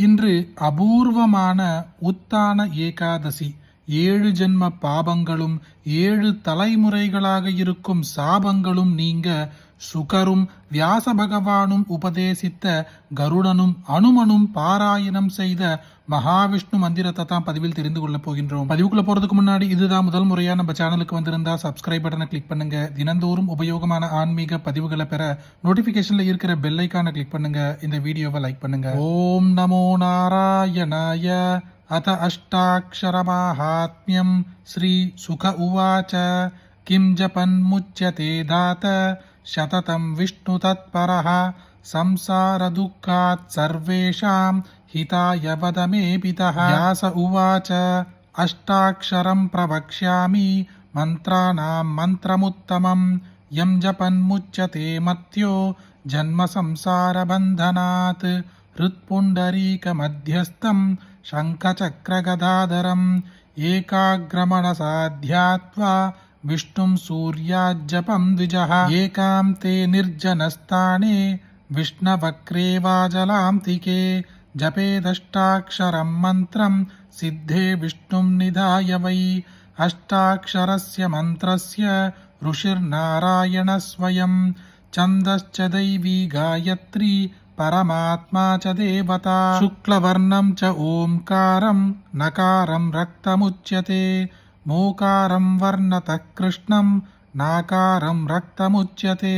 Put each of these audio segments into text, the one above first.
இன்று அபூர்வமான உத்தான ஏகாதசி. ஏழு ஜென்ம பாபங்களும் ஏழு தலைமுறைகளாக இருக்கும் சாபங்களும் நீங்க சுகரும் வியாச பகவானும் உபதேசித்த கருடனும் அனுமனும் பாராயணம் செய்த மகாவிஷ்ணு மந்திரத்தை தான் பதிவில் தெரிந்து கொள்ள போகின்றோம். பதிவுக்குள்ள போறதுக்கு முன்னாடி இதுதான் முதல் முறையா நம்ம சேனலுக்கு வந்திருந்தா சப்ஸ்கிரைப் பட்டனை கிளிக் பண்ணுங்க. தினந்தோறும் உபயோகமான ஆன்மீக பதிவுகளை பெற நோட்டிபிகேஷன்ல இருக்கிற பெல் ஐக்கான கிளிக் பண்ணுங்க. இந்த வீடியோவை லைக் பண்ணுங்க. ஓம் நமோ நாராயணாய அத அஷ்டாட்சரமாஹாத்மியம் ஸ்ரீ சுக உவாச்ச. கிம் ஜபன் முச்சதே தாத்த. शततं विष्णुतत्परः संसारदुःखात् सर्वेषां हिताय वद मे पितः व्यास उवाच, अष्टाक्षरं प्रवक्ष्यामि, मन्त्राणां मन्त्रमुत्तमं। यं जपन्मुच्यते मत्यो जन्मसंसारबन्धनात् हृत्पुण्डरीकमध्यस्थं शङ्खचक्रगदाधरम्। एकाग्रमणसाध्यात्वा विष्णुं सूर्याज्जपं द्विजः एकां ते निर्जनस्थाने विष्णवक्रे वाजलान्तिके जपेदष्टाक्षरं मन्त्रं सिद्धे विष्णुं निधाय वै अष्टाक्षरस्य मन्त्रस्य ऋषिर्नारायण स्वयं छन्दश्च दैवी गायत्री परमात्मा च देवता शुक्लवर्णं च ओङ्कारं नकारं रक्तमुच्यते मोकारं वर्णतः कृष्णं नाकारं रक्तमुच्यते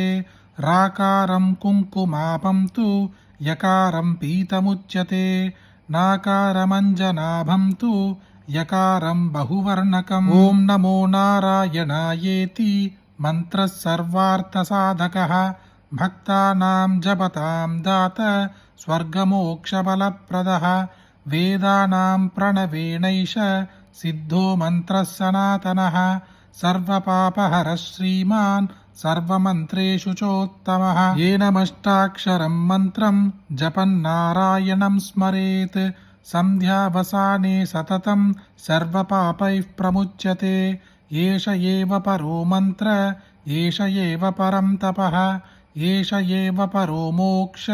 राकारं कुङ्कुमापं तु यकारं पीतमुच्यते नाकारमञ्जनाभं तु यकारं बहुवर्णकम् ॐ नमो नारायणायेति मन्त्रः सर्वार्थसाधकः भक्तानां जपतां दात स्वर्गमोक्षबलप्रदः वेदानां प्रणवेणैष సిద్ధో మంత్ర సనాతన సర్వపాపహర శ్రీమాన్ సర్వమంత్రేషు చోత్తమ ఏనమష్టాక్షరం మంత్రం జపన్నారాయణం స్మరేత్ సంధ్యావసానే సతతం సర్వపాపై ప్రముచ్యతే ఏష ఏవ పరో మంత్ర ఏష ఏవ పరం తప ఏష ఏవ పరో మోక్ష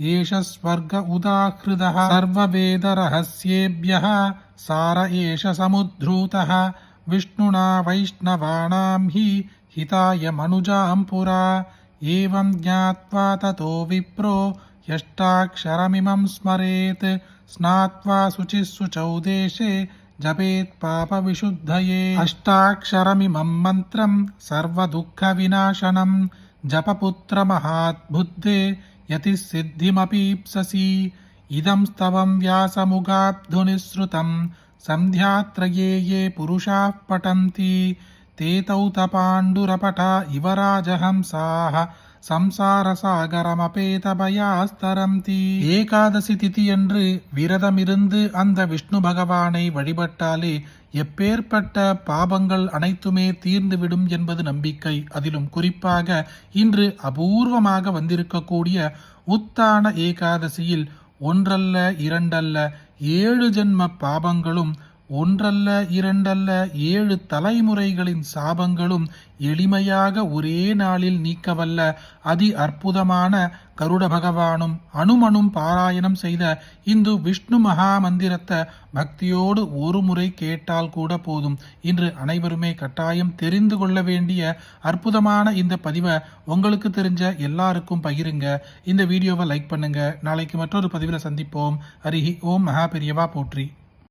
एष स्वर्ग उदाहृदः सर्ववेदरहस्येभ्यः, सार एष समुद्धृतः। विष्णुना वैष्णवानां हि हिताय मनुजां पुरा एवं ज्ञात्वा ततो विप्रो, यष्टाक्षरमिमं स्मरेत्। स्नात्वा शुचिः शुचौ देशे जपेत् पापविशुद्धये। अष्टाक्षरमिमं मन्त्रं सर्वदुःखविनाशनं। जपपुत्रमहाद्बुद्धे यतिसिद्धिमपीप्ससि इदं स्तवं व्यासमुगाब्धुनिःसृतं सन्ध्यात्रये ये पुरुषाः पठन्ति। ते तौ तपाण्डुरपटा इव राजहंसाः। சம்சாரசாகரமபேதபயாஸ்தரந்தி. ஏகாதசி திதியன்று விரதமிருந்து அந்த விஷ்ணு பகவானை வழிபட்டாலே எப்பேற்பட்ட பாபங்கள் அனைத்துமே தீர்ந்துவிடும் என்பது நம்பிக்கை. அதிலும் குறிப்பாக இன்று அபூர்வமாக வந்திருக்கக்கூடிய உத்தான ஏகாதசியில் ஒன்றல்ல இரண்டல்ல ஏழு ஜென்ம பாபங்களும் ஒன்றல்ல இரண்டல்ல ஏழு தலைமுறைகளின் சாபங்களும் எளிமையாக ஒரே நாளில் நீக்கவல்ல. அதி அற்புதமான கருட பகவானும் அனுமனும் பாராயணம் செய்த இந்து விஷ்ணு மகா மந்திரத்தை பக்தியோடு ஒரு முறை கேட்டால் கூட போதும். இன்று அனைவருமே கட்டாயம் தெரிந்து கொள்ள வேண்டிய அற்புதமான இந்த பதிவை உங்களுக்கு தெரிஞ்ச எல்லாருக்கும் பகிருங்க. இந்த வீடியோவை லைக் பண்ணுங்க. நாளைக்கு மற்றொரு பதிவில் சந்திப்போம். அரிஹி ஓம் மகா பெரியவா போற்றி.